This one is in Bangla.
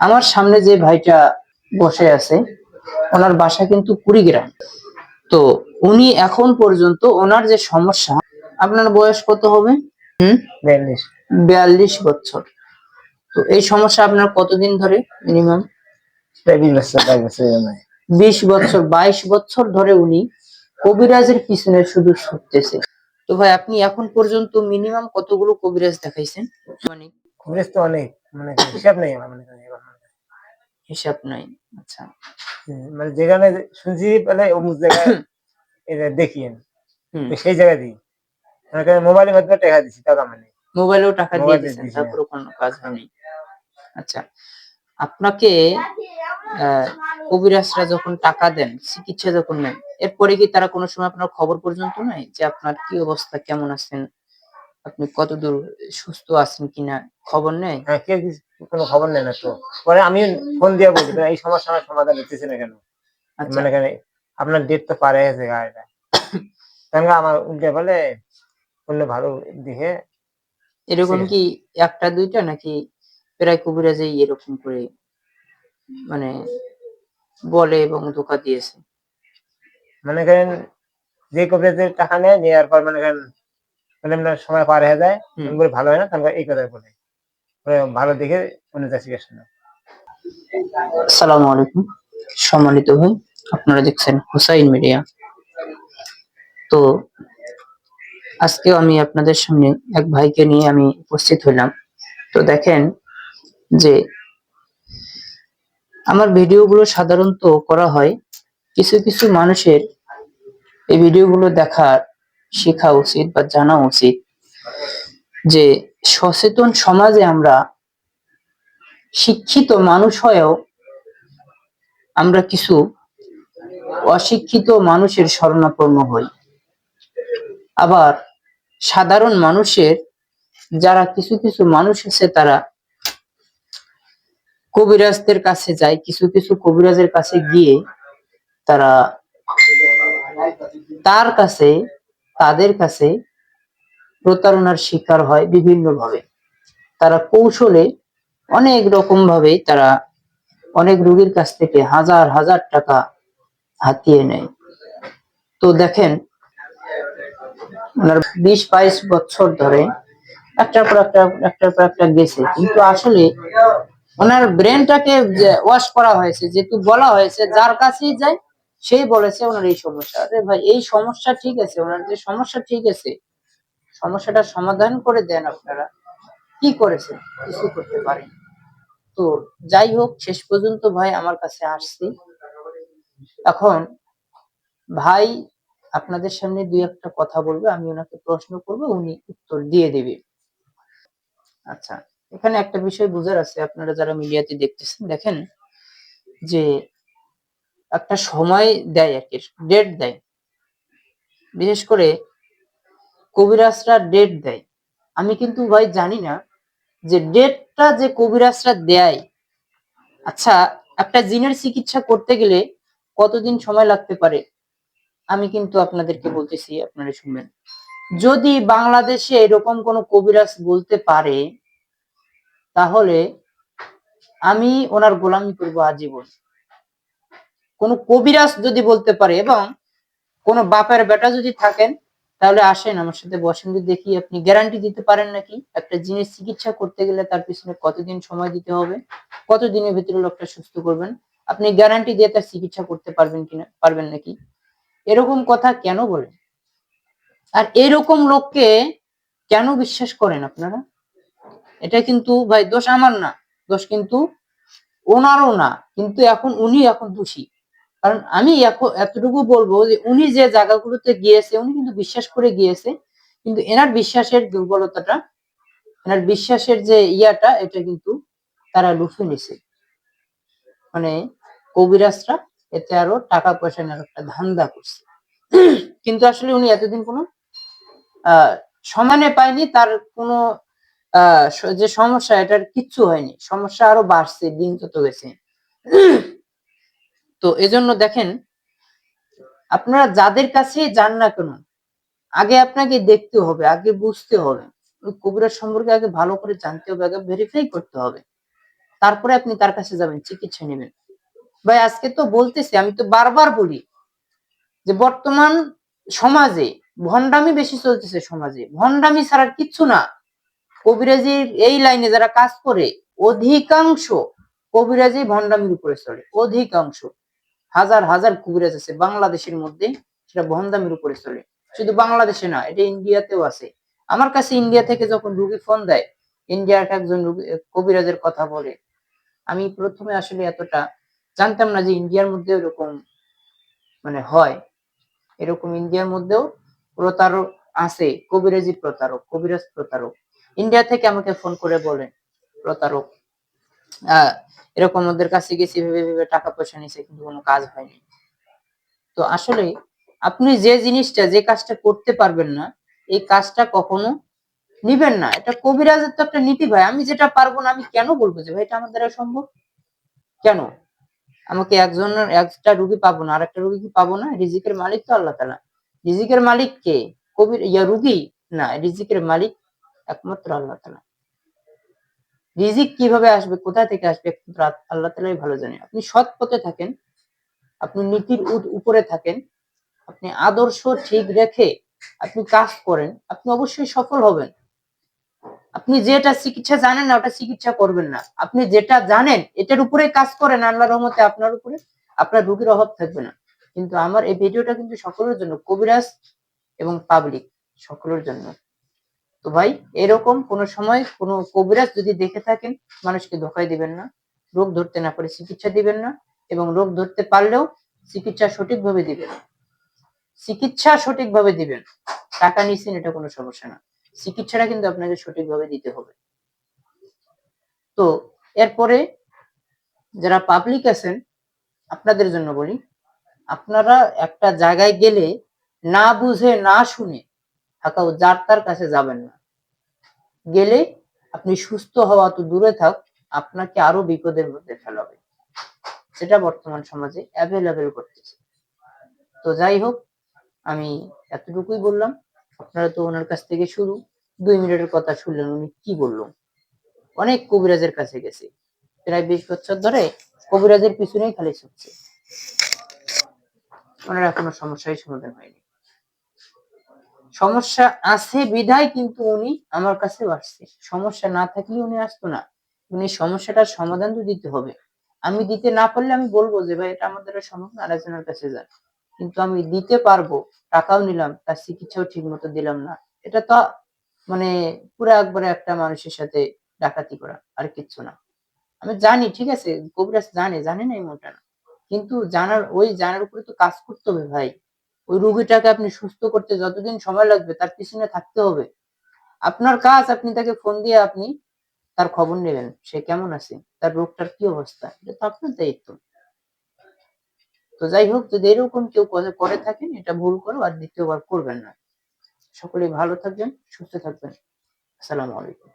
আমার সামনে যে ভাইটা বসে আছে ওনার বাসা কিন্তু কুড়িগ্রাম। তো উনি এখন পর্যন্ত ওনার যে সমস্যা আপনার বয়স কত হবে? হুম? বিয়াল্লিশ। বছর। তো এই সমস্যা আপনার কতদিন ধরে মিনিমাম বিশ বছর বাইশ বছর ধরে উনি কবিরাজের পিছনে শুধু ছুটতেছে। তো ভাই আপনি এখন পর্যন্ত মিনিমাম কতগুলো কবিরাজ দেখাইছেন? মানে কবিরাজ তো অনেক মানে হিসাব নেই আমার মনে। হিসাব নাই আচ্ছা। হুম, মানে যেখানে শুনছি মানে অমুক জায়গায় এটা দেখিয়েন। হুম। তো সেই জায়গা দিই। মনে করেন মোবাইলের মাধ্যমে টাকা দিচ্ছি টাকা মানে মোবাইলেও টাকা দিয়ে মোবাইলে দিয়েছেন দিয়েছি। তারপরে কোনো কাজ হয়নি। আচ্ছা আপনাকে আহ, কবিরাজরা যখন টাকা দেন চিকিৎসা যখন নেন এরপরে কি তারা কোনো সময় আপনার খবর পর্যন্ত নেয় যে আপনার কি অবস্থা কেমন আছেন? আপনি কতদূর সুস্থ আছেন কিনা খবর নেয় হ্যাঁ কেউ কিছু কোনো খবর নেই না তো। পরে আমি ফোন দিয়ে বলি এই সমস্যা আমার সমাধান হচ্ছে না কেন? আচ্ছা। মানে কেন আপনার ডেট তো পারে গেছে গাড়িটা। তখন আমার উল্টে বলে বললে ভালো দেখে এরকম কি একটা দুইটা নাকি প্রায় কবিরাজেই এরকম করে মানে বলে এবং ধোকা দিয়েছে? মনে করেন যে কবিরাজের টাকা নেয় নেওয়ার পর মনে করেন আপনার সময় পার হয়ে যায়। বলে ভালো হয় না? তখন এই কথা বলে। ভালো দেখে অন্য চিকিৎসা নাও। আসসালামু আলাইকুম। সম্মানিত ভাই আপনারা দেখছেন হুসাইন মিডিয়া। তো আজকেও আমি আপনাদের সামনে এক ভাইকে নিয়ে আমি উপস্থিত হইলাম তো দেখেন যে আমার ভিডিওগুলো সাধারণত করা হয় কিছু কিছু মানুষের এই ভিডিওগুলো দেখার শেখা উচিত বা জানা উচিত যে সচেতন সমাজে আমরা শিক্ষিত মানুষ হয়েও আমরা কিছু অশিক্ষিত মানুষের শরণাপন্ন হই। আবার সাধারণ মানুষের, যারা কিছু কিছু মানুষ আছে তারা কবিরাজদের কাছে যায়, কিছু কিছু কবিরাজের কাছে গিয়ে তারা তার কাছে তাদের কাছে প্রতারণার শিকার হয় বিভিন্ন ভাবে তারা কৌশলে অনেক রকম ভাবে তারা অনেক রোগীর কাছ থেকে হাজার হাজার টাকা হাতিয়ে নেয়। তো দেখেন, ওনার বিশ বাইশ বছর ধরে একটার পর একটা, একটার পর একটা গেছে। কিন্তু আসলে ওনার ব্রেনটাকে ওয়াশ করা হয়েছে, যেহেতু বলা হয়েছে, যার কাছেই যায় সেই বলেছে ওনার এই সমস্যা। আরে ভাই, এই সমস্যা ঠিক আছে, ওনার যে সমস্যা ঠিক আছে, সমস্যাটা সমাধান করে দেন আপনারা। কি করেছেন? কিছু করতে পারেন। তো যাই হোক, শেষ পর্যন্ত ভাই আমার কাছে আসছি। এখন ভাই আপনাদের সামনে দুই একটা কথা বলবে, আমি ওনাকে প্রশ্ন করব, উনি উত্তর দিয়ে দেবে। আচ্ছা এখানে একটা বিষয় বুঝার আছে, আপনারা যারা মিডিয়াতে দেখতেছেন, দেখেন যে একটা সময় দেয় আর কি ডেট দেয়। বিশেষ করে কবিরাজরা ডেট দেয়। আমি কিন্তু ভাই জানি না যে ডেটটা যে কবিরাজরা দেয় আচ্ছা একটা জিনের চিকিৎসা করতে গেলে কতদিন সময় লাগতে পারে? আমি কিন্তু আপনাদেরকে বলতেছি, আপনারা শুনবেন। যদি বাংলাদেশে এরকম কোন কবিরাজ বলতে পারে, তাহলে আমি ওনার গোলামি করব আজীবন। কোন কবিরাজ যদি বলতে পারে এবং কোন বাপের বেটা যদি থাকেন, তাহলে আসেন আমার সাথে বসেন দেখি আপনি গ্যারান্টি দিতে পারেন নাকি? একটা জিনিস চিকিৎসা করতে গেলে তার পিছনে কতদিন সময় দিতে হবে? কত দিনের ভিতরে লোকটা সুস্থ করবেন? আপনি গ্যারান্টি দিয়ে তার চিকিৎসা করতে পারবেন কিনা, পারবেন নাকি? এরকম কথা কেন বলেন? আর এরকম লোককে কেন বিশ্বাস করেন আপনারা? এটা কিন্তু, ভাই, দোষ আমার না। দোষ কিন্তু ওনারও না। কিন্তু এখন উনি এখন দোষী। কারণ আমি এতটুকু বলব যে উনি যে জায়গাগুলোতে গিয়েছে, উনি কিন্তু বিশ্বাস করে গিয়েছে, কিন্তু এনার বিশ্বাসের দুর্বলতাটা, এনার বিশ্বাসের যে ইয়াটা, এটা কিন্তু তারা লুফে নিছে। মানে কবিরাজরা এতে আরও টাকা পয়সা নেওয়ার একটা ধান্দা করছে। কিন্তু আসলে উনি এতদিন কোনো সমানে পায়নি, তার কোনো যে সমস্যা, এটার কিচ্ছু হয়নি। সমস্যা আরও বাড়ছে দিন যত গেছে তো এজন্য দেখেন, আপনারা যাদের কাছে যান না কেন, আগে আপনাকে দেখতে হবে, আগে বুঝতে হবে। ওই কবিরাজ সম্পর্কে আগে ভালো করে জানতে হবে, আগে ভেরিফাই করতে হবে। তারপরে আপনি তার কাছে যাবেন, চিকিৎসা নেবেন। ভাই, আজকে তো বলতেছি, আমি তো বারবার বলি যে বর্তমান সমাজে ভণ্ডামি বেশি চলতেছে সমাজে। ভণ্ডামি ছাড়া কিচ্ছু না। কবিরাজির এই লাইনে যারা কাজ করে, অধিকাংশ কবিরাজি ভণ্ডামির উপরে চলে অধিকাংশ। হাজার হাজার কবিরাজ আছে বাংলাদেশের মধ্যে, সেটা ভণ্ডামির উপরে চলে। শুধু বাংলাদেশে না এটা ইন্ডিয়াতেও আছে। আমার কাছে ইন্ডিয়া থেকে যখন রুগী ফোন দেয়, ইন্ডিয়ার একজন কবিরাজের কথা বলে, আমি প্রথমে আসলে এতটা জানতাম না যে ইন্ডিয়ার মধ্যে এরকম মানে হয়। এরকম ইন্ডিয়ার মধ্যেও প্রতারক আছে কবিরাজি প্রতারক, কবিরাজ প্রতারক। ইন্ডিয়া থেকে আমাকে ফোন করে বলেন প্রতারক। এরকম ওদের কাছে গেছি, ভেবে ভেবে টাকা পয়সা নিছে, কিন্তু কোনো কাজ হয়নি। তো আসলে আপনি যে জিনিসটা, যে কাজটা করতে পারবেন না, এই কাজটা কখনো নিবেন না। এটা কবিরাজের তো একটা নীতি ভাই। আমি যেটা পারব না, আমি কেন বলব যে, ভাই, এটা আমার দ্বারা সম্ভব? কেন? আমাকে একজনের একটা রুগী পাবো না আর একটা রুগী কি পাবো না? রিজিকের মালিক তো আল্লাহ তালা রিজিকের মালিক কে? কবির ইয়া রুগী? না, রিজিকের মালিক একমাত্র আল্লাহ তালা রিজিক কীভাবে আসবে, কোথা থেকে আসবে আল্লাহ তালাই ভালো জানে আপনি সৎ পথে থাকেন, আপনি নীতির উপরে থাকেন, আপনি আদর্শ ঠিক রেখে আপনি কাজ করেন, আপনি অবশ্যই সফল হবেন। আপনি যেটা চিকিৎসা জানেন না, ওটা চিকিৎসা করবেন না। আপনি যেটা জানেন, এটার উপরে কাজ করেন আল্লাহ রহমতে, আপনার উপরে আপনার রুগীর অভাব থাকবে না। কিন্তু আমার এই ভিডিওটা কিন্তু সকলের জন্য, কবিরাজ এবং পাবলিক, সকলের জন্য। তো ভাই, এরকম কোন সময় কোন কবিরাজ যদি দেখে থাকেন, মানুষকে ধোকায় দিবেন না, রোগ ধরতে না পারে চিকিৎসা দিবেন না এবং রোগ ধরতে পারলেও চিকিৎসা সঠিকভাবে দিবেন চিকিৎসা সঠিকভাবে দিবেন, টাকা নিচ্ছেন এটা কোনো সমস্যা না। চিকিৎসাটা কিন্তু আপনাকে সঠিকভাবে দিতে হবে। তো এরপরে যারা পাবলিক আছেন, আপনাদের জন্য বলি, আপনারা একটা জায়গায় গেলে না বুঝে, না শুনে থাকা যার তার কাছে যাবেন না। গেলে আপনি সুস্থ হওয়া তো দূরে থাক, আপনাকে আরও বিপদের মধ্যে ফেলাবে। সেটা বর্তমান সমাজে অ্যাভেলেবেল করতেছে। তো যাই হোক, আমি এতটুকুই বললাম। আপনারা তো ওনার কাছ থেকে শুরু। দুই মিনিটের কথা শুনলেন, উনি কি বলল? অনেক কবিরাজের কাছে গেছে। প্রায় বিশ বছর ধরে কবিরাজের পিছনেই খালি ছুটছে। ওনার এখনও সমস্যাই সমাধান হয়নি। সমস্যা আছে, বিধায় কিন্তু উনি আমার কাছে আসছে। সমস্যা না থাকলে উনি আসতো না। উনি সমস্যাটার সমাধান তো দিতে হবে। আমি দিতে না পারলে আমি বলব যে, ভাই, এটা আমাদের সমাধান আরেকজনের কাছে যান। কিন্তু আমি দিতে পারব, টাকাও নিলাম, তার চিকিৎসাও ঠিক মতো দিলাম না। এটা তো মানে পুরো একবারে একটা মানুষের সাথে ডাকাতি করা, আর কিচ্ছু না। আমি জানি, ঠিক আছে, কবিরাজ জানে জানে না এই এমনটা না। কিন্তু জানার, ওই জানার উপরে তো কাজ করতে হবে, ভাই। ওই রুগীটাকে আপনি সুস্থ করতে যতদিন সময় লাগবে তার পিছনে থাকতে হবে। আপনার কাজ, আপনি তাকে ফোন দিয়ে আপনি তার খবর নেবেন, সে কেমন আছে, তার রোগটার কি অবস্থা, এটা তো আপনার দায়িত্ব। তো যাই হোক, যদি এরকম কেউ করে- থাকেন, এটা ভুল করো আর দ্বিতীয়বার করবেন না। সকলেই ভালো থাকবেন, সুস্থ থাকবেন। আসসালামু আলাইকুম।